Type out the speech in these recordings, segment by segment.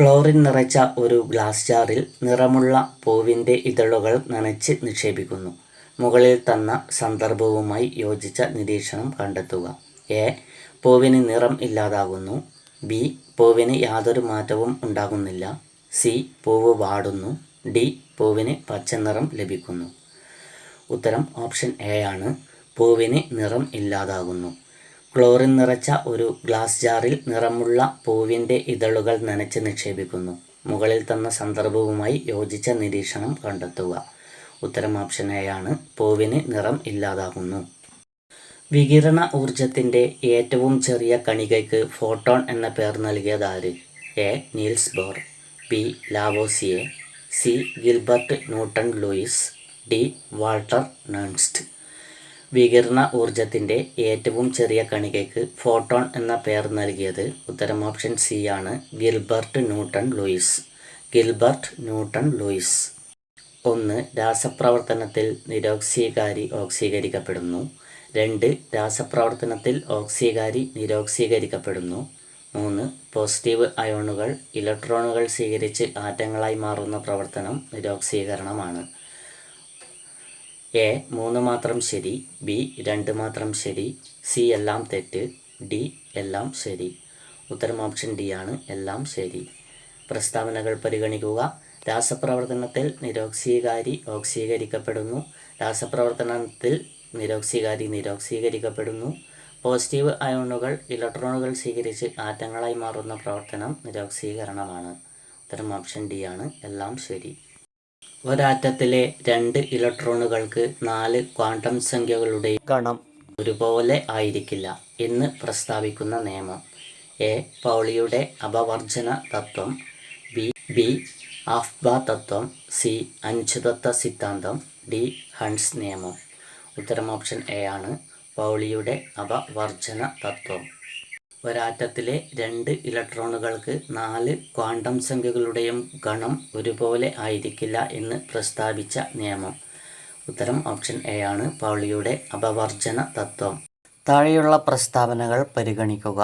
Chlorine നിറച്ച ഒരു glass ജാറിൽ നിറമുള്ള പൂവിന്റെ ഇതളുകൾ നനച്ച് നിക്ഷേപിക്കുന്നു. മുകളിൽ തന്ന സന്ദർഭവുമായി യോജിച്ച നിരീക്ഷണം കണ്ടെത്തുക. എ. പൂവിന് നിറം ഇല്ലാതാകുന്നു. ബി. പൂവിന് യാതൊരു മാറ്റവും ഉണ്ടാകുന്നില്ല. സി. പൂവ് വാടുന്നു. ഡി. പൂവിന് പച്ചനിറം ലഭിക്കുന്നു. ഉത്തരം ഓപ്ഷൻ എ ആണ്. പൂവിന് നിറം ഇല്ലാതാകുന്നു. ക്ലോറിൻ നിറച്ച ഒരു ഗ്ലാസ് ജാറിൽ നിറമുള്ള പൂവിന്റെ ഇതളുകൾ നനച്ച് നിക്ഷേപിക്കുന്നു. മുകളിൽ തന്ന സന്ദർഭവുമായി യോജിച്ച നിരീക്ഷണം കണ്ടെത്തുക. ഉത്തരം ഓപ്ഷൻ എ ആണ്. പൂവിന് നിറം ഇല്ലാതാകുന്നു. വികിരണ ഊർജത്തിന്റെ ഏറ്റവും ചെറിയ കണികയ്ക്ക് ഫോട്ടോൺ എന്ന പേർ ആര്? A. Niels Bohr. B. Lavoisier C. Gilbert Newton Lewis. D. Walther Nernst. വികിരണ ഊർജത്തിന്റെ ഏറ്റവും ചെറിയ കണികയ്ക്ക് ഫോട്ടോൺ എന്ന പേർ നൽകിയത് ഉത്തരം ഓപ്ഷൻ സി ആണ്. Gilbert Newton Lewis. Gilbert Newton Lewis. ഒന്ന്. രാസപ്രവർത്തനത്തിൽ നിരോക്സീകാരി ഓക്സീകരിക്കപ്പെടുന്നു. രണ്ട്. രാസപ്രവർത്തനത്തിൽ ഓക്സീകാരി നിരോക്സീകരിക്കപ്പെടുന്നു. മൂന്ന്. പോസിറ്റീവ് അയോണുകൾ ഇലക്ട്രോണുകൾ സ്വീകരിച്ച് ആറ്റങ്ങളായി മാറുന്ന പ്രവർത്തനം നിരോക്സീകരണമാണ്. എ. മൂന്ന് മാത്രം ശരി. ബി. രണ്ട് മാത്രം ശരി. സി. എല്ലാം തെറ്റ്. ഡി. എല്ലാം ശരി. ഉത്തരം ഓപ്ഷൻ ഡി ആണ്. എല്ലാം ശരി. പ്രസ്താവനകൾ പരിഗണിക്കുക. രാസപ്രവർത്തനത്തിൽ നിരോക്സീകാരി ഓക്സീകരിക്കപ്പെടുന്നു. രാസപ്രവർത്തനത്തിൽ നിരോക്സീകാരി നിരോക്സീകരിക്കപ്പെടുന്നു. പോസിറ്റീവ് അയോണുകൾ ഇലക്ട്രോണുകൾ സ്വീകരിച്ച് ആറ്റങ്ങളായി മാറുന്ന പ്രവർത്തനം നിരോക്സീകരണമാണ്. ഉത്തരം ഓപ്ഷൻ ഡി ആണ്. എല്ലാം ശരി. ഒരാറ്റത്തിലെ രണ്ട് ഇലക്ട്രോണുകൾക്ക് നാല് ക്വാണ്ടം സംഖ്യകളുടെ ഗണം ഒരുപോലെ ആയിരിക്കില്ല എന്ന് പ്രസ്താവിക്കുന്ന നിയമം. എ. പൗളിയുടെ അപവർജന തത്വം. ബി. ബി ആഫ്ബ തത്വം. സി. അഞ്ചുതത്വ സിദ്ധാന്തം. ഡി. ഹൺസ് നിയമം. ഉത്തരം ഓപ്ഷൻ എ ആണ്. പൗളിയുടെ അപവർജന തത്വം. ഒരാറ്റത്തിലെ രണ്ട് ഇലക്ട്രോണുകൾക്ക് നാല് ക്വാണ്ടം സംഖ്യകളുടെയും ഗണം ഒരുപോലെ ആയിരിക്കില്ല എന്ന് പ്രസ്താവിച്ച നിയമം. ഉത്തരം ഓപ്ഷൻ എ ആണ്. പൗളിയുടെ അപവർജന തത്വം. താഴെയുള്ള പ്രസ്താവനകൾ പരിഗണിക്കുക.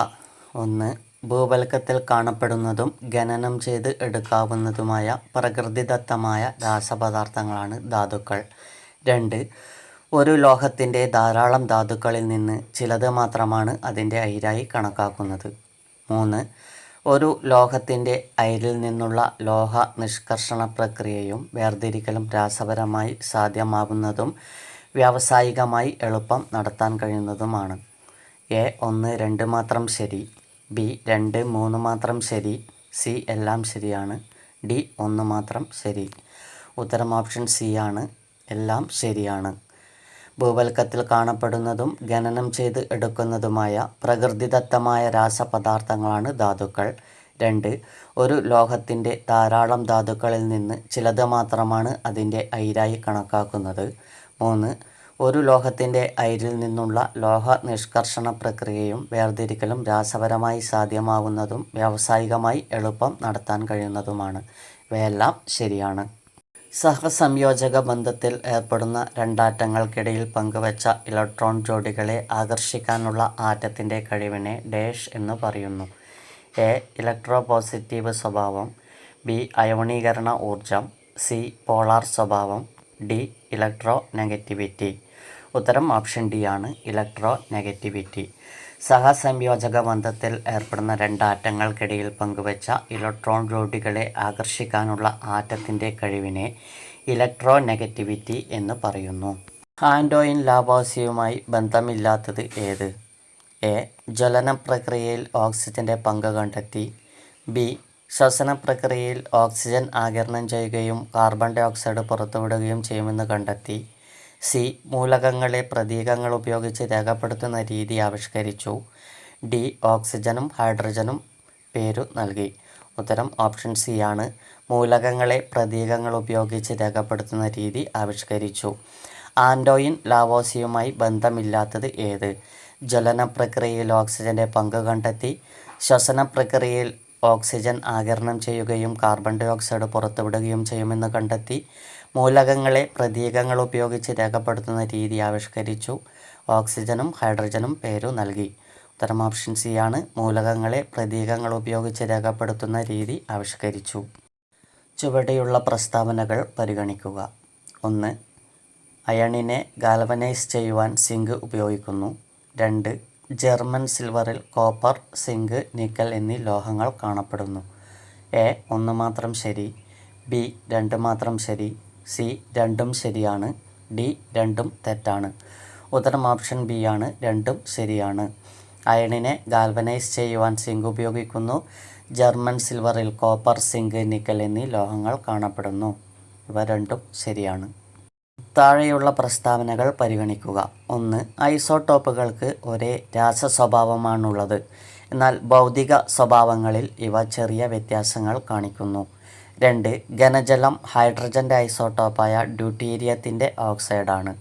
ഒന്ന്. ഭൂവൽക്കത്തിൽ കാണപ്പെടുന്നതും ഖനനം ചെയ്ത് എടുക്കാവുന്നതുമായ പ്രകൃതിദത്തമായ രാസപദാർത്ഥങ്ങളാണ് ധാതുക്കൾ. രണ്ട്. ഒരു ലോഹത്തിന്റെ ധാരാളം ധാതുക്കളിൽ നിന്ന് ചിലത് മാത്രമാണ് അതിന്റെ അയിരായി കണക്കാക്കുന്നത്. മൂന്ന്. ഒരു ലോഹത്തിന്റെ അയിരിൽ നിന്നുള്ള ലോഹ നിഷ്കർഷണ പ്രക്രിയയും വേർതിരിക്കലും രാസപരമായി സാധ്യമാകുന്നതും വ്യാവസായികമായി എളുപ്പം നടത്താൻ കഴിയുന്നതുമാണ്. എ. ഒന്ന് രണ്ട് മാത്രം ശരി. ബി. രണ്ട് മൂന്ന് മാത്രം ശരി. സി. എല്ലാം ശരിയാണ്. ഡി. ഒന്ന് മാത്രം ശരി. ഉത്തരം ഓപ്ഷൻ സി ആണ്. എല്ലാം ശരിയാണ്. ഭൂവൽക്കത്തിൽ കാണപ്പെടുന്നതും ഖനനം ചെയ്ത് എടുക്കുന്നതുമായ പ്രകൃതിദത്തമായ രാസപദാർത്ഥങ്ങളാണ് ധാതുക്കൾ. രണ്ട്. ഒരു ലോഹത്തിന്റെ ധാരാളം ധാതുക്കളിൽ നിന്ന് ചിലത് മാത്രമാണ് അതിന്റെ അയിരായി കണക്കാക്കുന്നത്. മൂന്ന്. ഒരു ലോഹത്തിന്റെ അയിരിൽ നിന്നുള്ള ലോഹ നിഷ്കർഷണ പ്രക്രിയയും വേർതിരിക്കലും രാസപരമായി സാധ്യമാവുന്നതും വ്യാവസായികമായി എളുപ്പം നടത്താൻ കഴിയുന്നതുമാണ്. ഇവയെല്ലാം ശരിയാണ്. സഹസംയോജക ബന്ധത്തിൽ ഏർപ്പെടുന്ന രണ്ടാറ്റങ്ങൾക്കിടയിൽ പങ്കുവച്ച ഇലക്ട്രോൺ ജോഡികളെ ആകർഷിക്കാനുള്ള ആറ്റത്തിന്റെ കഴിവിനെ ഡാഷ് എന്ന് പറയുന്നു. എ. ഇലക്ട്രോപോസിറ്റീവ് സ്വഭാവം. ബി. അയോണീകരണ ഊർജം സി. പോളാർ സ്വഭാവം. ഡി. Electronegativity. ഉത്തരം ഓപ്ഷൻ ഡി ആണ്. Electronegativity. സഹസംയോജക ബന്ധത്തിൽ ഏർപ്പെടുന്ന രണ്ടാറ്റങ്ങൾക്കിടയിൽ പങ്കുവച്ച ഇലക്ട്രോൺ ജോഡികളെ ആകർഷിക്കാനുള്ള ആറ്റത്തിന്റെ കഴിവിനെ ഇലക്ട്രോ നെഗറ്റിവിറ്റി എന്ന് പറയുന്നു. ആൻഡോയിൻ ലാബോസിയുമായി ബന്ധമില്ലാത്തത് ഏത്? എ. ജ്വലന പ്രക്രിയയിൽ ഓക്സിജന്റെ പങ്ക് കണ്ടെത്തി. ബി. ശ്വസന പ്രക്രിയയിൽ ഓക്സിജൻ ആകിരണം ചെയ്യുകയും കാർബൺ ഡയോക്സൈഡ് പുറത്തുവിടുകയും ചെയ്യുമെന്ന് കണ്ടെത്തി. സി. മൂലകങ്ങളെ പ്രതീകങ്ങൾ ഉപയോഗിച്ച് രേഖപ്പെടുത്തുന്ന രീതി ആവിഷ്കരിച്ചു. ഡി. ഓക്സിജനും ഹൈഡ്രജനും പേരു നൽകി. ഉത്തരം ഓപ്ഷൻ സി ആണ്. മൂലകങ്ങളെ പ്രതീകങ്ങൾ ഉപയോഗിച്ച് രേഖപ്പെടുത്തുന്ന രീതി ആവിഷ്കരിച്ചു. ആൻഡോയിൻ ലാവോസിയുമായി ബന്ധമില്ലാത്തത് ഏത്? ജ്വലന പ്രക്രിയയിൽ ഓക്സിജന്റെ പങ്ക് കണ്ടെത്തി. ശ്വസന പ്രക്രിയയിൽ ഓക്സിജൻ ആകിരണം ചെയ്യുകയും കാർബൺ ഡയോക്സൈഡ് പുറത്തുവിടുകയും ചെയ്യുമെന്ന് കണ്ടെത്തി. മൂലകങ്ങളെ പ്രതീകങ്ങൾ ഉപയോഗിച്ച് രേഖപ്പെടുത്തുന്ന രീതി ആവിഷ്കരിച്ചു. ഓക്സിജനും ഹൈഡ്രജനും പേരു നൽകി. ഉത്തരം ഓപ്ഷൻ സി ആണ്. മൂലകങ്ങളെ പ്രതീകങ്ങൾ ഉപയോഗിച്ച് രേഖപ്പെടുത്തുന്ന രീതി ആവിഷ്കരിച്ചു. ചുവടെയുള്ള പ്രസ്താവനകൾ പരിഗണിക്കുക. ഒന്ന് അയണിനെ ഗാൽവനൈസ് ചെയ്യുവാൻ സിങ്ക് ഉപയോഗിക്കുന്നു. രണ്ട് ജർമ്മൻ സിൽവറിൽ കോപ്പർ സിങ്ക് നിക്കൽ എന്നീ ലോഹങ്ങൾ കാണപ്പെടുന്നു. എ ഒന്ന് മാത്രം ശരി. ബി രണ്ട് മാത്രം ശരി. സി രണ്ടും ശരിയാണ് ഡി രണ്ടും തെറ്റാണ്. ഉത്തരം ഓപ്ഷൻ ബി ആണ് രണ്ടും ശരിയാണ്. അയണിനെ ഗാൽവനൈസ് ചെയ്യുവാൻ സിങ്ക് ഉപയോഗിക്കുന്നു. ജർമ്മൻ സിൽവറിൽ കോപ്പർ സിങ്ക് നിക്കൽ എന്നീ ലോഹങ്ങൾ കാണപ്പെടുന്നു. ഇവ രണ്ടും ശരിയാണ്. താഴെയുള്ള പ്രസ്താവനകൾ പരിഗണിക്കുക. ഒന്ന് ഐസോട്ടോപ്പുകൾക്ക് ഒരേ രാസ സ്വഭാവമാണുള്ളത്. എന്നാൽ ഭൗതിക സ്വഭാവങ്ങളിൽ ഇവ ചെറിയ വ്യത്യാസങ്ങൾ കാണിക്കുന്നു. രണ്ട് ഘനജലം ഹൈഡ്രജന്റെ ഐസോട്ടോപ്പായ ഡ്യൂട്ടീരിയത്തിന്റെ ഓക്സൈഡാണ്.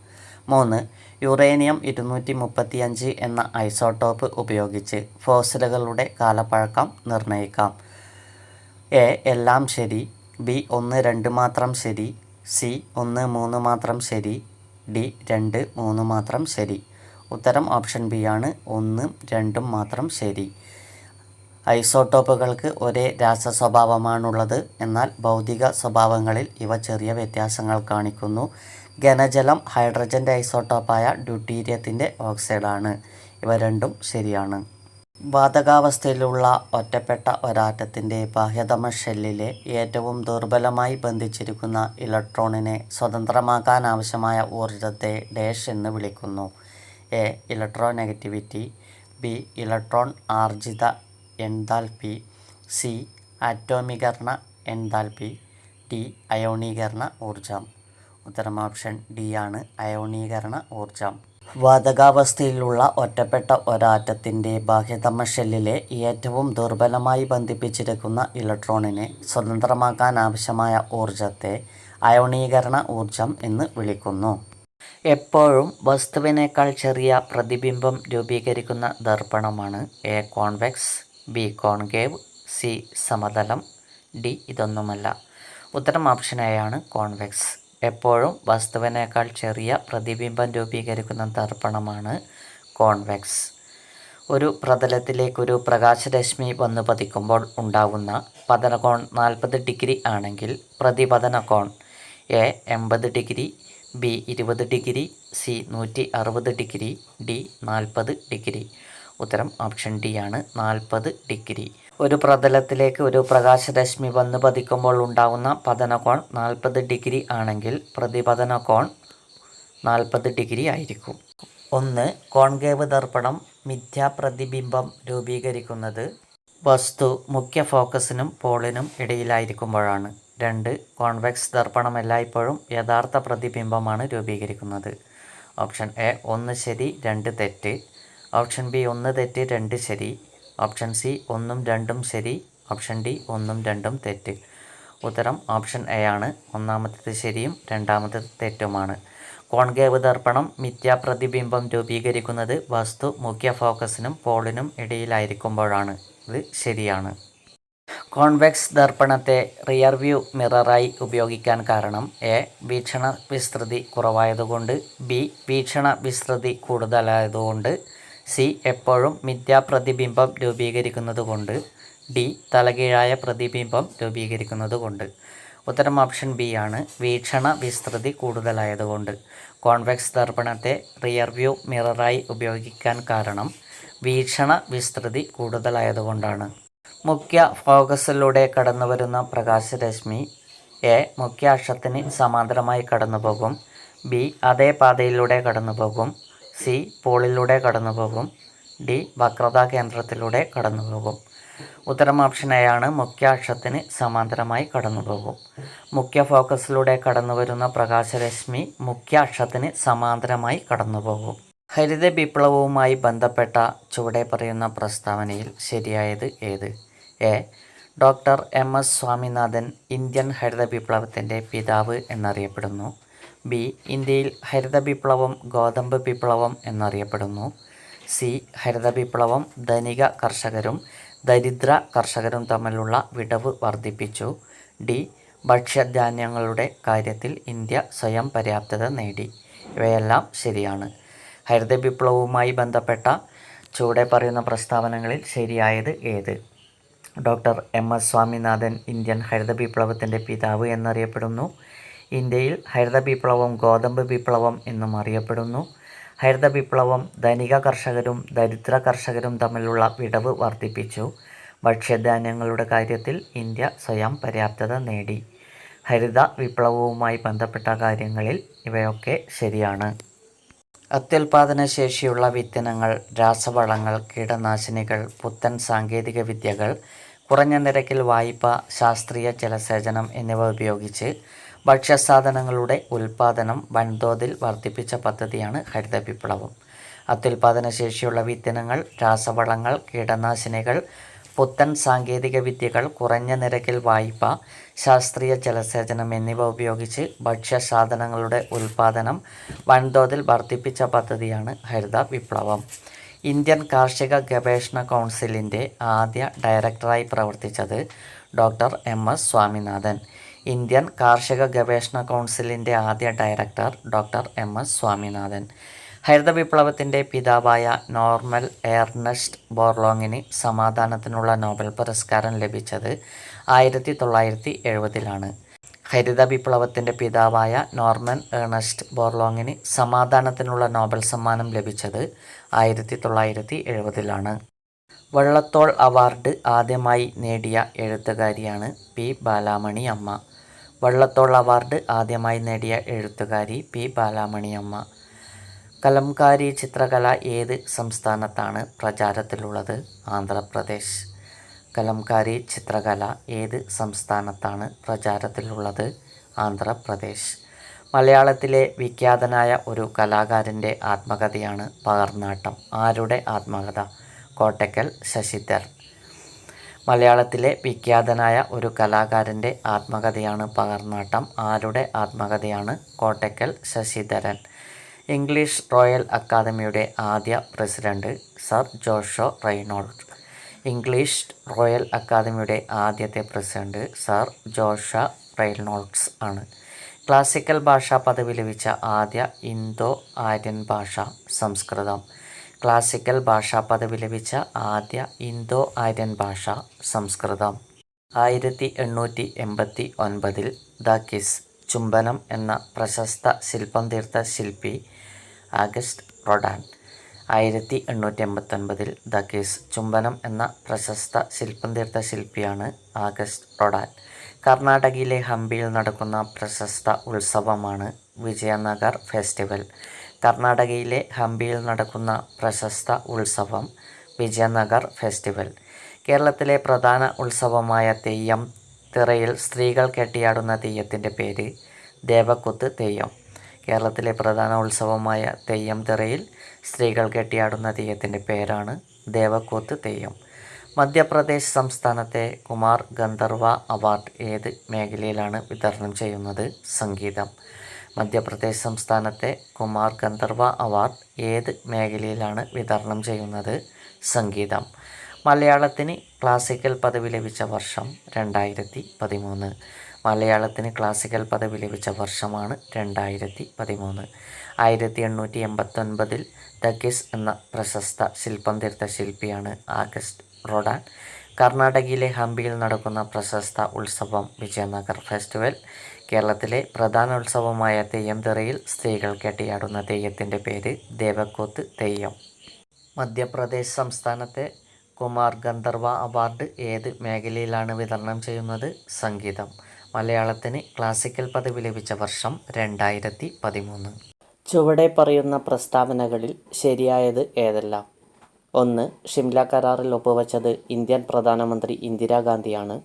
മൂന്ന് യുറേനിയം ഇരുന്നൂറ്റി മുപ്പത്തിയഞ്ച് എന്ന ഐസോട്ടോപ്പ് ഉപയോഗിച്ച് ഫോസിലുകളുടെ കാലപ്പഴക്കം നിർണയിക്കാം. എ എല്ലാം ശരി ബി ഒന്ന് രണ്ട് മാത്രം ശരി സി ഒന്ന് മൂന്ന് മാത്രം ശരി ഡി രണ്ട് മൂന്ന് മാത്രം ശരി. ഉത്തരം ഓപ്ഷൻ ബി ആണ് ഒന്നും രണ്ടും മാത്രം ശരി. ഐസോട്ടോപ്പുകൾക്ക് ഒരേ രാസ സ്വഭാവമാണുള്ളത് എന്നാൽ ഭൗതിക സ്വഭാവങ്ങളിൽ ഇവ ചെറിയ വ്യത്യാസങ്ങൾ കാണിക്കുന്നു. ഘനജലം ഹൈഡ്രജന്റെ ഐസോട്ടോപ്പായ ഡ്യൂട്ടീരിയത്തിന്റെ ഓക്സൈഡാണ്. ഇവ രണ്ടും ശരിയാണ്. വാതകാവസ്ഥയിലുള്ള ഒറ്റപ്പെട്ട ഒരാറ്റത്തിന്റെ ബാഹ്യതമ ഷെല്ലിലെ ഏറ്റവും ദുർബലമായി ബന്ധിച്ചിരിക്കുന്ന ഇലക്ട്രോണിനെ സ്വതന്ത്രമാക്കാൻ ആവശ്യമായ ഊർജത്തെ ഡാഷ് എന്ന് വിളിക്കുന്നു. A electronegativity. ബി ഇലക്ട്രോൺ ആർജിത എൻതാൽപ്പി. സി. ആറ്റോമീകരണ എൻതാൽപ്പി. ഡി. അയോണീകരണ ഊർജം ഉത്തരം ഓപ്ഷൻ ഡി ആണ് അയോണീകരണ ഊർജം വാതകാവസ്ഥയിലുള്ള ഒറ്റപ്പെട്ട ഒരാറ്റത്തിന്റെ ബാഹ്യതമ ഷെല്ലിലെ ഏറ്റവും ദുർബലമായി ബന്ധിപ്പിച്ചിരിക്കുന്ന ഇലക്ട്രോണിനെ സ്വതന്ത്രമാക്കാൻ ആവശ്യമായ ഊർജത്തെ അയോണീകരണ ഊർജം എന്ന് വിളിക്കുന്നു. എപ്പോഴും വസ്തുവിനേക്കാൾ ചെറിയ പ്രതിബിംബം രൂപീകരിക്കുന്ന ദർപ്പണമാണ് A convex. B concave C സമതലം D ഇതൊന്നുമല്ല. ഉത്തരം ഓപ്ഷനായാണ് കോൺവെക്സ്. എപ്പോഴും വസ്തുവിനേക്കാൾ ചെറിയ പ്രതിബിംബം രൂപീകരിക്കുന്ന ദർപ്പണമാണ് കോൺവെക്സ്. ഒരു പ്രതലത്തിലേക്കൊരു പ്രകാശരശ്മി വന്നു പതിക്കുമ്പോൾ ഉണ്ടാകുന്ന പതനകോൺ നാൽപ്പത് ഡിഗ്രി ആണെങ്കിൽ പ്രതിപതനകോൺ എ എൺപത് ഡിഗ്രി ബി ഇരുപത് ഡിഗ്രി സി നൂറ്റി അറുപത് ഡിഗ്രി ഡി നാൽപ്പത് ഡിഗ്രി. ഉത്തരം ഓപ്ഷൻ ഡി ആണ്. നാൽപ്പത് ഡിഗ്രി. ഒരു പ്രതലത്തിലേക്ക് ഒരു പ്രകാശരശ്മി വന്നു പതിക്കുമ്പോൾ ഉണ്ടാകുന്ന പതനകോൺ നാൽപ്പത് ഡിഗ്രി ആണെങ്കിൽ പ്രതിപതന കോൺ നാൽപ്പത് ഡിഗ്രി ആയിരിക്കും. ഒന്ന് കോൺകേവ് ദർപ്പണം മിഥ്യാപ്രതിബിംബം രൂപീകരിക്കുന്നത് വസ്തു മുഖ്യ ഫോക്കസിനും പോളിനും ഇടയിലായിരിക്കുമ്പോഴാണ്. രണ്ട് കോൺവെക്സ് ദർപ്പണം എല്ലായ്പ്പോഴും യഥാർത്ഥ പ്രതിബിംബമാണ് രൂപീകരിക്കുന്നത്. ഓപ്ഷൻ എ ഒന്ന് ശരി രണ്ട് തെറ്റ്. ഓപ്ഷൻ ബി ഒന്ന് തെറ്റ് രണ്ട് ശരി. ഓപ്ഷൻ സി ഒന്നും രണ്ടും ശരി. ഓപ്ഷൻ ഡി ഒന്നും രണ്ടും തെറ്റ്. ഉത്തരം ഓപ്ഷൻ എ ആണ്. ഒന്നാമത്തേത് ശരിയും രണ്ടാമത്തേത് തെറ്റുമാണ്. കോൺകേവ് ദർപ്പണം മിഥ്യാപ്രതിബിംബം രൂപീകരിക്കുന്നത് വസ്തു മുഖ്യ ഫോക്കസിനും പോളിനും ഇടയിലായിരിക്കുമ്പോഴാണ്. ഇത് ശരിയാണ്. കോൺവെക്സ് ദർപ്പണത്തെ റിയർ വ്യൂ മിററായി ഉപയോഗിക്കാൻ കാരണം എ വീക്ഷണ വിസ്തൃതി കുറവായതുകൊണ്ട് ബി വീക്ഷണ വിസ്തൃതി കൂടുതലായതുകൊണ്ട് സി എപ്പോഴും മിഥ്യാപ്രതിബിംബം രൂപീകരിക്കുന്നതുകൊണ്ട് ഡി തലകീഴായ പ്രതിബിംബം രൂപീകരിക്കുന്നതുകൊണ്ട്. ഉത്തരം ഓപ്ഷൻ ബി ആണ്. വീക്ഷണ വിസ്തൃതി കൂടുതലായതുകൊണ്ട്. കോൺവെക്സ് ദർപ്പണത്തെ റിയർ വ്യൂ മിററായി ഉപയോഗിക്കാൻ കാരണം വീക്ഷണ വിസ്തൃതി കൂടുതലായതുകൊണ്ടാണ്. മുഖ്യ ഫോക്കസിലൂടെ കടന്നുവരുന്ന പ്രകാശരശ്മി എ മുഖ്യ അക്ഷത്തിന് സമാന്തരമായി കടന്നുപോകും ബി അതേ പാതയിലൂടെ കടന്നുപോകും സി പോളിലൂടെ കടന്നുപോകും ഡി വക്രതാ കേന്ദ്രത്തിലൂടെ കടന്നുപോകും. ഉത്തരം ഓപ്ഷൻ എ ആണ്. മുഖ്യ അക്ഷത്തിന് സമാന്തരമായി കടന്നുപോകും. മുഖ്യ ഫോക്കസിലൂടെ കടന്നുവരുന്ന പ്രകാശരശ്മി മുഖ്യാക്ഷത്തിന് സമാന്തരമായി കടന്നുപോകും. ഹരിത വിപ്ലവവുമായി ബന്ധപ്പെട്ട ചുവടെ പറയുന്ന പ്രസ്താവനയിൽ ശരിയായത് ഏത്? A. Doctor M. S. Swaminathan Indian ഹരിത വിപ്ലവത്തിന്റെ പിതാവ് എന്നറിയപ്പെടുന്നു. ബി ഇന്ത്യയിൽ ഹരിത വിപ്ലവം ഗോതമ്പ് വിപ്ലവം എന്നറിയപ്പെടുന്നു. സി ഹരിത വിപ്ലവം ധനിക കർഷകരും ദരിദ്ര കർഷകരും തമ്മിലുള്ള വിടവ് വർദ്ധിപ്പിച്ചു. ഡി ഭക്ഷ്യധാന്യങ്ങളുടെ കാര്യത്തിൽ ഇന്ത്യ സ്വയം പര്യാപ്തത നേടി. ഇവയെല്ലാം ശരിയാണ്. ഹരിത വിപ്ലവവുമായി ബന്ധപ്പെട്ട ചുവടെ പറയുന്ന പ്രസ്താവനകളിൽ ശരിയായത് ഏത്? Doctor M S Swaminathan Indian ഹരിത വിപ്ലവത്തിന്റെ പിതാവ് എന്നറിയപ്പെടുന്നു. ഇന്ത്യയിൽ ഹരിത വിപ്ലവം ഗോതമ്പ് വിപ്ലവം എന്നും അറിയപ്പെടുന്നു. ഹരിത വിപ്ലവം ധനിക കർഷകരും ദരിദ്ര കർഷകരും തമ്മിലുള്ള വിടവ് വർദ്ധിപ്പിച്ചു. ഭക്ഷ്യധാന്യങ്ങളുടെ കാര്യത്തിൽ ഇന്ത്യ സ്വയം പര്യാപ്തത നേടി. ഹരിത വിപ്ലവവുമായി ബന്ധപ്പെട്ട കാര്യങ്ങളിൽ ഇവയൊക്കെ ശരിയാണ്. അത്യുൽപാദന ശേഷിയുള്ള വിത്തിനങ്ങൾ രാസവളങ്ങൾ കീടനാശിനികൾ പുത്തൻ സാങ്കേതിക വിദ്യകൾ കുറഞ്ഞ നിരക്കിൽ വായ്പ ശാസ്ത്രീയ ജലസേചനം എന്നിവ ഉപയോഗിച്ച് ഭക്ഷ്യസാധനങ്ങളുടെ ഉൽപാദനം വൻതോതിൽ വർദ്ധിപ്പിച്ച പദ്ധതിയാണ് ഹരിത വിപ്ലവം. അത്യുൽപാദന ശേഷിയുള്ള വിത്തിനങ്ങൾ രാസവളങ്ങൾ കീടനാശിനികൾ പുത്തൻ സാങ്കേതിക വിദ്യകൾ കുറഞ്ഞ നിരക്കിൽ വായ്പ ശാസ്ത്രീയ ജലസേചനം എന്നിവ ഉപയോഗിച്ച് ഭക്ഷ്യസാധനങ്ങളുടെ ഉൽപാദനം വൻതോതിൽ വർദ്ധിപ്പിച്ച പദ്ധതിയാണ് ഹരിത വിപ്ലവം. ഇന്ത്യൻ കാർഷിക ഗവേഷണ കൗൺസിലിന്റെ ആദ്യ ഡയറക്ടറായി പ്രവർത്തിച്ചത് doctor M S Swaminathan. Indian കാർഷിക ഗവേഷണ കൗൺസിലിന്റെ ആദ്യ director doctor M S Swaminathan. ഹരിത വിപ്ലവത്തിന്റെ പിതാവായ നോർമൽ എയർനെസ്റ്റ് ബോർലോങ്ങിന് സമാധാനത്തിനുള്ള നോബൽ പുരസ്കാരം ലഭിച്ചത് ആയിരത്തി തൊള്ളായിരത്തി എഴുപതിലാണ്. ഹരിത വിപ്ലവത്തിന്റെ പിതാവായ നോർമൻ ഏണസ്റ്റ് ബോർലോങ്ങിന് സമാധാനത്തിനുള്ള നോബൽ സമ്മാനം ലഭിച്ചത് ആയിരത്തി തൊള്ളായിരത്തി എഴുപതിലാണ്. വള്ളത്തോൾ അവാർഡ് ആദ്യമായി നേടിയ എഴുത്തുകാരിയാണ് പി ബാലാമണി അമ്മ വള്ളത്തോൾ അവാർഡ് ആദ്യമായി നേടിയ എഴുത്തുകാരി പി ബാലാമണി അമ്മ കലംകാരി ചിത്രകല ഏത് സംസ്ഥാനത്താണ് പ്രചാരത്തിലുള്ളത്? ആന്ധ്രാപ്രദേശ്. കലംകാരി ചിത്രകല ഏത് സംസ്ഥാനത്താണ് പ്രചാരത്തിലുള്ളത്? ആന്ധ്രാപ്രദേശ്. മലയാളത്തിലെ വിഖ്യാതനായ ഒരു കലാകാരന്റെ ആത്മകഥയാണ് പകർന്നാട്ടം. ആരുടെ ആത്മകഥ? കോട്ടയ്ക്കൽ ശശിധർ മലയാളത്തിലെ വിഖ്യാതനായ ഒരു കലാകാരന്റെ ആത്മകഥയാണ് പകർന്നാട്ടം. ആരുടെ ആത്മകഥയാണ്? കോട്ടയ്ക്കൽ ശശിധരൻ. ഇംഗ്ലീഷ് റോയൽ അക്കാദമിയുടെ ആദ്യ president sir Joshua Reynold. English Royal അക്കാദമിയുടെ ആദ്യത്തെ പ്രസിഡന്റ് സർ ജോഷ റെയ്നോൾഡ്സ് ആണ്. ക്ലാസിക്കൽ ഭാഷാ പദവി ലഭിച്ച ആദ്യ ഇന്തോ ആര്യൻ ഭാഷ സംസ്കൃതം. ക്ലാസിക്കൽ ഭാഷാ പദവി ലഭിച്ച ആദ്യ ഇന്തോ ആര്യൻ ഭാഷ സംസ്കൃതം. ആയിരത്തി എണ്ണൂറ്റി എൺപത്തി ഒൻപതിൽ ദ കിസ് ചുംബനം എന്ന പ്രശസ്ത ശില്പം തീർത്ത ശില്പി ആഗസ്റ്റ് റൊഡാൻ. ആയിരത്തി എണ്ണൂറ്റി എൺപത്തൊൻപതിൽ ദ കേസ് ചുംബനം എന്ന പ്രശസ്ത ശില്പം തീർത്ത ശില്പിയാണ് ആഗസ്റ്റ് റൊഡാൽ കർണാടകയിലെ ഹംപിയിൽ നടക്കുന്ന പ്രശസ്ത ഉത്സവമാണ് വിജയനഗർ ഫെസ്റ്റിവൽ. കർണാടകയിലെ ഹംപിയിൽ നടക്കുന്ന പ്രശസ്ത ഉത്സവം വിജയനഗർ ഫെസ്റ്റിവൽ. കേരളത്തിലെ പ്രധാന ഉത്സവമായ തെയ്യം തിറയിൽ സ്ത്രീകൾ കെട്ടിയാടുന്ന തെയ്യത്തിന്റെ പേര് ദേവക്കുത്ത് തെയ്യം. കേരളത്തിലെ പ്രധാന ഉത്സവമായ തെയ്യം തിറയിൽ സ്ത്രീകൾ കെട്ടിയാടുന്ന തെയ്യത്തിന്റെ പേരാണ് ദേവക്കൂത്ത് തെയ്യം. മധ്യപ്രദേശ് സംസ്ഥാനത്തെ കുമാർ ഗന്ധർവ അവാർഡ് ഏത് മേഖലയിലാണ് വിതരണം ചെയ്യുന്നത്? സംഗീതം. മധ്യപ്രദേശ് സംസ്ഥാനത്തെ കുമാർ ഗന്ധർവ അവാർഡ് ഏത് മേഖലയിലാണ് വിതരണം ചെയ്യുന്നത്? സംഗീതം. മലയാളത്തിന് ക്ലാസിക്കൽ പദവി ലഭിച്ച വർഷം രണ്ടായിരത്തി പതിമൂന്ന്. മലയാളത്തിന് ക്ലാസിക്കൽ പദവി ലഭിച്ച വർഷമാണ് രണ്ടായിരത്തി പതിമൂന്ന് ആയിരത്തി എണ്ണൂറ്റി എൺപത്തൊൻപതിൽ ദഗിസ് എന്ന പ്രശസ്ത ശില്പം തീർത്ത ശില്പിയാണ് ആഗസ്റ്റ് റോഡാൻ. കർണാടകയിലെ ഹംപിയിൽ നടക്കുന്ന പ്രശസ്ത ഉത്സവം വിജയനഗർ ഫെസ്റ്റിവൽ. കേരളത്തിലെ പ്രധാന ഉത്സവമായ തെയ്യം തിറയിൽ സ്ത്രീകൾ കെട്ടിയാടുന്ന തെയ്യത്തിന്റെ പേര് ദേവക്കോത്ത് തെയ്യം മധ്യപ്രദേശ് സംസ്ഥാനത്തെ കുമാർ ഗന്ധർവ അവാർഡ് ഏത് മേഖലയിലാണ് വിതരണം ചെയ്യുന്നത്? സംഗീതം. മലയാളത്തിന് ക്ലാസിക്കൽ പദവി ലഭിച്ച വർഷം രണ്ടായിരത്തി പതിമൂന്ന് ചുവടെ പറയുന്ന പ്രസ്താവനകളിൽ ശരിയായത് ഏതെല്ലാം? ഒന്ന് ഷിംല കരാറിൽ ഒപ്പുവച്ചത് ഇന്ത്യൻ പ്രധാനമന്ത്രി ഇന്ദിരാഗാന്ധിയാണ്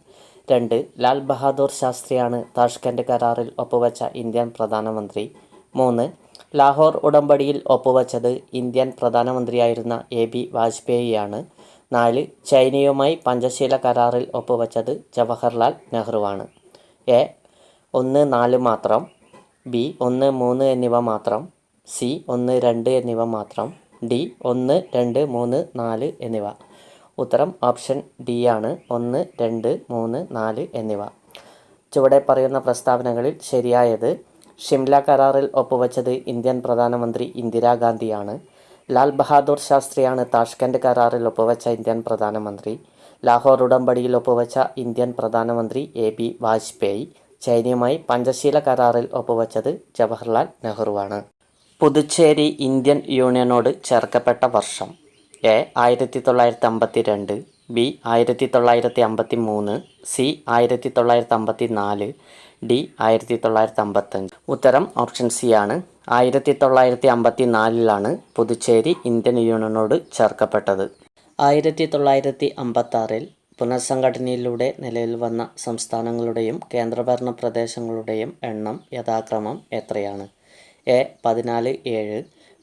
രണ്ട് ലാൽ ബഹാദൂർ ശാസ്ത്രിയാണ് താഷ്കൻഡ് കരാറിൽ ഒപ്പുവച്ച ഇന്ത്യൻ പ്രധാനമന്ത്രി. മൂന്ന് ലാഹോർ ഉടമ്പടിയിൽ ഒപ്പുവച്ചത് ഇന്ത്യൻ പ്രധാനമന്ത്രിയായിരുന്ന എ ബി വാജ്പേയിയാണ്. നാല് ചൈനയുമായി പഞ്ചശീല കരാറിൽ ഒപ്പുവച്ചത് ജവഹർലാൽ നെഹ്റുവാണ്. എ ഒന്ന് നാല് മാത്രം ബി ഒന്ന് മൂന്ന് എന്നിവ മാത്രം സി ഒന്ന് രണ്ട് എന്നിവ മാത്രം ഡി ഒന്ന് രണ്ട് മൂന്ന് നാല് എന്നിവ. ഉത്തരം ഓപ്ഷൻ ഡി ആണ്. ഒന്ന് രണ്ട് മൂന്ന് നാല് എന്നിവ. ചുവടെ പറയുന്ന പ്രസ്താവനകളിൽ ശരിയായത് ഷിംല കരാറിൽ ഒപ്പുവച്ചത് ഇന്ത്യൻ പ്രധാനമന്ത്രി ഇന്ദിരാഗാന്ധിയാണ് ലാൽ ബഹാദൂർ ശാസ്ത്രിയാണ് താഷ്കൻഡ് കരാറിൽ ഒപ്പുവെച്ച ഇന്ത്യൻ പ്രധാനമന്ത്രി. ലാഹോർ ഉടമ്പടിയിൽ ഒപ്പുവച്ച ഇന്ത്യൻ പ്രധാനമന്ത്രി എ ബി വാജ്പേയി ചൈനയുമായി പഞ്ചശീല കരാറിൽ ഒപ്പുവച്ചത് ജവഹർലാൽ നെഹ്റുവാണ്. പുതുച്ചേരി ഇന്ത്യൻ യൂണിയനോട് ചേർക്കപ്പെട്ട വർഷം എ ആയിരത്തി തൊള്ളായിരത്തി അമ്പത്തി രണ്ട് ബി ആയിരത്തി തൊള്ളായിരത്തി അമ്പത്തി മൂന്ന് സി ആയിരത്തി തൊള്ളായിരത്തി അമ്പത്തി നാല് ഡി ആയിരത്തി തൊള്ളായിരത്തി അമ്പത്തഞ്ച് ഉത്തരം ഓപ്ഷൻ സി ആണ്. ആയിരത്തി തൊള്ളായിരത്തി അമ്പത്തി നാലിലാണ് പുതുച്ചേരി ഇന്ത്യൻ യൂണിയനോട് ചേർക്കപ്പെട്ടത്. ആയിരത്തി തൊള്ളായിരത്തി അമ്പത്താറിൽ പുനഃസംഘടനയിലൂടെ നിലവിൽ വന്ന സംസ്ഥാനങ്ങളുടെയും കേന്ദ്രഭരണ പ്രദേശങ്ങളുടെയും എണ്ണം യഥാക്രമം എത്രയാണ്? എ പതിനാല് ഏഴ്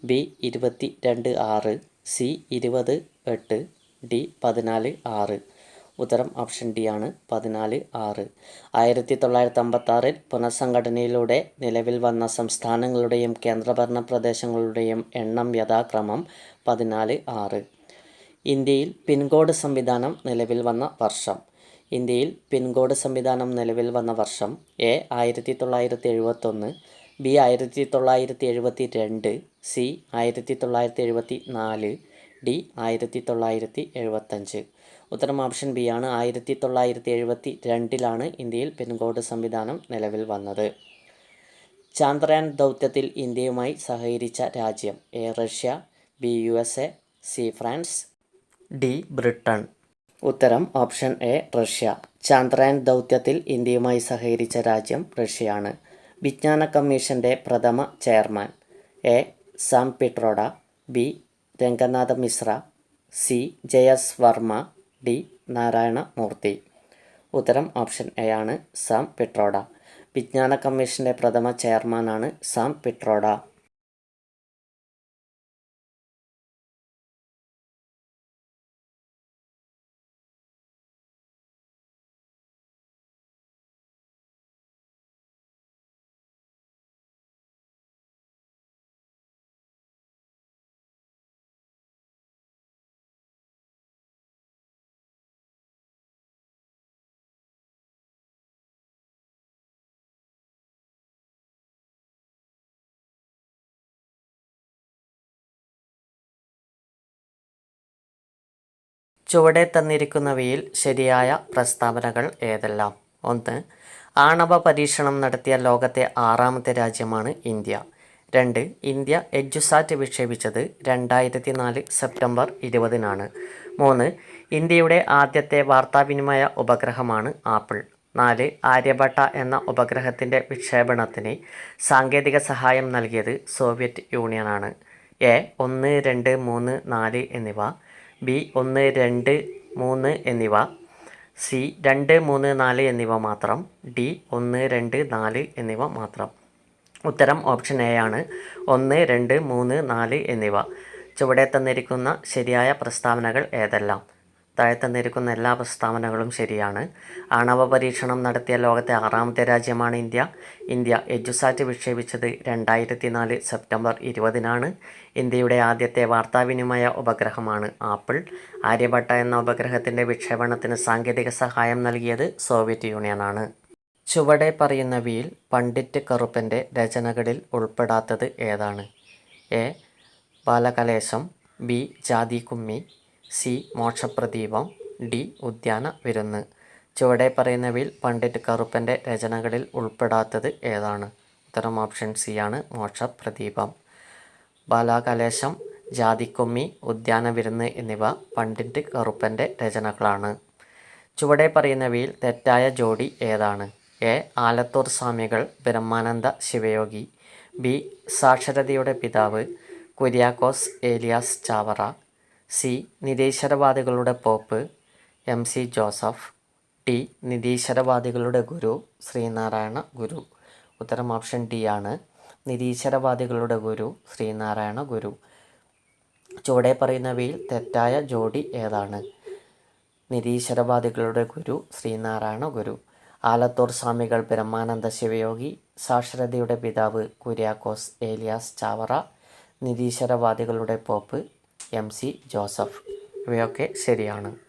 ബി ഇരുപത്തി രണ്ട് ആറ് സി ഇരുപത് എട്ട് ഡി പതിനാല് ആറ്. ഉത്തരം ഓപ്ഷൻ ഡി ആണ് പതിനാല് ആറ്. ആയിരത്തി തൊള്ളായിരത്തി അമ്പത്താറിൽ പുനഃസംഘടനയിലൂടെ നിലവിൽ വന്ന സംസ്ഥാനങ്ങളുടെയും കേന്ദ്രഭരണ പ്രദേശങ്ങളുടെയും എണ്ണം യഥാക്രമം പതിനാല് ആറ്. ഇന്ത്യയിൽ പിൻകോഡ് സംവിധാനം നിലവിൽ വന്ന വർഷം. ഇന്ത്യയിൽ പിൻകോഡ് സംവിധാനം നിലവിൽ വന്ന വർഷം എ ആയിരത്തി തൊള്ളായിരത്തി എഴുപത്തൊന്ന് ബി ആയിരത്തി തൊള്ളായിരത്തി എഴുപത്തി രണ്ട് സി ആയിരത്തി തൊള്ളായിരത്തി എഴുപത്തി നാല് ഡി ആയിരത്തി തൊള്ളായിരത്തി എഴുപത്തഞ്ച് ഉത്തരം ഓപ്ഷൻ ബി ആണ്. ആയിരത്തി തൊള്ളായിരത്തി എഴുപത്തി രണ്ടിലാണ് ഇന്ത്യയിൽ പിൻകോഡ് സംവിധാനം നിലവിൽ വന്നത്. ചാന്ദ്രയാൻ ദൗത്യത്തിൽ ഇന്ത്യയുമായി സഹകരിച്ച രാജ്യം A Russia B U S A C France D. Britain ഉത്തരം ഓപ്ഷൻ എ റഷ്യ. ചാന്ദ്രയാൻ ദൗത്യത്തിൽ ഇന്ത്യയുമായി സഹകരിച്ച രാജ്യം റഷ്യയാണ്. വിജ്ഞാന കമ്മീഷന്റെ പ്രഥമ chairman. A. Sam Pitroda. B. Ranganath Mishra. C. J S Verma D. Narayana Murthy ഉത്തരം ഓപ്ഷൻ എ ആണ് സാം പിട്രോഡ. വിജ്ഞാന കമ്മീഷന്റെ പ്രഥമ ചെയർമാനാണ് സാം പിട്രോഡ. ചുവടെ തന്നിരിക്കുന്നവയിൽ ശരിയായ പ്രസ്താവനകൾ ഏതെല്ലാം? ഒന്ന് ആണവ പരീക്ഷണം നടത്തിയ ലോകത്തെ ആറാമത്തെ രാജ്യമാണ് ഇന്ത്യ. രണ്ട് ഇന്ത്യ എഡ്ജുസാറ്റ് വിക്ഷേപിച്ചത് രണ്ടായിരത്തി നാല് സെപ്റ്റംബർ ഇരുപതിനാണ്. മൂന്ന് ഇന്ത്യയുടെ ആദ്യത്തെ വാർത്താവിനിമയ ഉപഗ്രഹമാണ് ആപ്പിൾ. നാല് ആര്യഭട്ട എന്ന ഉപഗ്രഹത്തിന്റെ വിക്ഷേപണത്തിന് സാങ്കേതിക സഹായം നൽകിയത് സോവിയറ്റ് യൂണിയനാണ്. എ ഒന്ന് രണ്ട് മൂന്ന് നാല് എന്നിവ ബി ഒന്ന് രണ്ട് മൂന്ന് എന്നിവ സി രണ്ട് മൂന്ന് നാല് എന്നിവ മാത്രം ഡി ഒന്ന് രണ്ട് നാല് എന്നിവ മാത്രം. ഉത്തരം ഓപ്ഷൻ എ ആണ്. ഒന്ന് രണ്ട് മൂന്ന് നാല് എന്നിവ. ചുവടെ തന്നിരിക്കുന്ന ശരിയായ പ്രസ്താവനകൾ ഏതെല്ലാം? താഴെ എല്ലാ പ്രസ്താവനകളും ശരിയാണ്. ആണവ പരീക്ഷണം നടത്തിയ ലോകത്തെ ആറാമത്തെ രാജ്യമാണ് ഇന്ത്യ. ഇന്ത്യ എജുസാറ്റ് വിക്ഷേപിച്ചത് രണ്ടായിരത്തി നാല് സെപ്റ്റംബർ ഇരുപതിനാണ്. ഇന്ത്യയുടെ ആദ്യത്തെ വാർത്താവിനിമയ ഉപഗ്രഹമാണ് ആപ്പിൾ. ആര്യഭട്ട എന്ന ഉപഗ്രഹത്തിന്റെ വിക്ഷേപണത്തിന് സാങ്കേതിക സഹായം നൽകിയത് സോവിയറ്റ് യൂണിയനാണ്. ചുവടെ പറയുന്നവയിൽ പണ്ഡിറ്റ് കറുപ്പന്റെ രചനകളിൽ ഉൾപ്പെടാത്തത് ഏതാണ്? A. Balakalesam. B. Jathi Kummi C Mokshapradeepam D Udyana Virunnu. ചുവടെ പറയുന്നവയിൽ പണ്ഡിറ്റ് കറുപ്പന്റെ രചനകളിൽ ഉൾപ്പെടാത്തത് ഏതാണ്? ഉത്തരം ഓപ്ഷൻ സി ആണ് മോക്ഷപ്രദീപം. ബാലാകലേശം ജാതിക്കൊമ്മി ഉദ്യാന വിരുന്ന് എന്നിവ പണ്ഡിറ്റ് കറുപ്പന്റെ രചനകളാണ്. ചുവടെ പറയുന്നവയിൽ തെറ്റായ ജോഡി ഏതാണ്? എ. ആലത്തൂർ സ്വാമികൾ ബ്രഹ്മാനന്ദ ശിവയോഗി. ബി. സാക്ഷരതയുടെ പിതാവ് Kuriakose Elias Chavara. C. നിരീശ്വരവാദികളുടെ pope M. C. Joseph T. നിരീശ്വരവാദികളുടെ ഗുരു ശ്രീനാരായണ ഗുരു. ഉത്തരം ഓപ്ഷൻ ഡി ആണ്. നിരീശ്വരവാദികളുടെ ഗുരു ശ്രീനാരായണ ഗുരു. ചുവടെ പറയുന്നവയിൽ തെറ്റായ ജോഡി ഏതാണ്? നിരീശ്വരവാദികളുടെ ഗുരു ശ്രീനാരായണ ഗുരു. ആലത്തൂർ സ്വാമികൾ ബ്രഹ്മാനന്ദ ശിവയോഗി സാക്ഷരതയുടെ പിതാവ് കുര്യാക്കോസ് ഏലിയാസ് ചാവറ. നിരീശ്വരവാദികളുടെ പോപ്പ് എം സി ജോസഫ്. ഇവയൊക്കെ ശരിയാണ്.